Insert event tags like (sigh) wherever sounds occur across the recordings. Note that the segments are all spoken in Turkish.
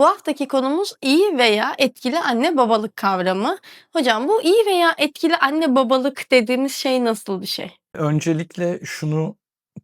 Bu haftaki konumuz iyi veya etkili anne babalık kavramı. Hocam bu iyi veya etkili anne babalık dediğimiz şey nasıl bir şey? Öncelikle şunu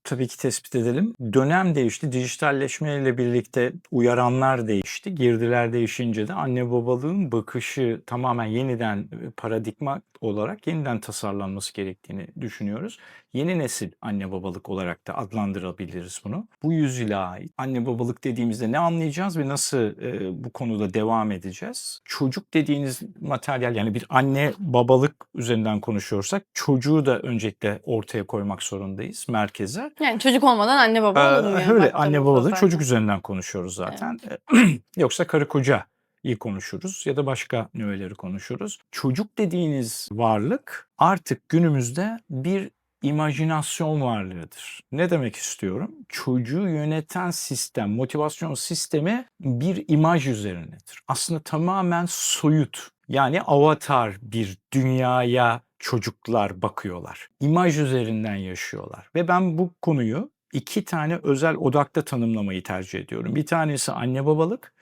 tabii ki tespit edelim. Dönem değişti. Dijitalleşmeyle birlikte uyaranlar değişti. Girdiler değişince de anne babalığın bakışı tamamen yeniden e, paradigma olarak yeniden tasarlanması gerektiğini düşünüyoruz. Yeni nesil anne babalık olarak da adlandırabiliriz bunu. Bu yüzyıla ait anne babalık dediğimizde ne anlayacağız ve nasıl e, bu konuda devam edeceğiz? Çocuk dediğiniz materyal yani bir anne babalık üzerinden konuşuyorsak çocuğu da öncelikle ortaya koymak zorundayız merkeze. Yani çocuk olmadan anne baba Ee, olmuyor. öyle baktığımızda anne babalığı zaten. çocuk üzerinden konuşuyoruz zaten. (clears throat) Yoksa karı koca iyi konuşuruz ya da başka nüveleri konuşuruz. Çocuk dediğiniz varlık artık günümüzde bir imajinasyon varlığıdır. Ne demek istiyorum? Çocuğu yöneten sistem, motivasyon sistemi bir imaj üzerinedir. Aslında tamamen soyut yani avatar bir dünyaya çocuklar bakıyorlar. İmaj üzerinden yaşıyorlar. Ve ben bu konuyu iki tane özel odakta tanımlamayı tercih ediyorum. Bir tanesi anne babalık.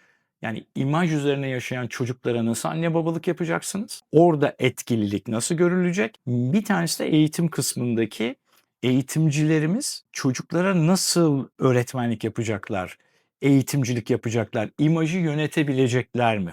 Yani imaj üzerine yaşayan çocuklara nasıl anne babalık yapacaksınız? Orada etkililik nasıl görülecek? Bir tanesi de eğitim kısmındaki eğitimcilerimiz çocuklara nasıl öğretmenlik yapacaklar? Eğitimcilik yapacaklar? İmajı yönetebilecekler mi?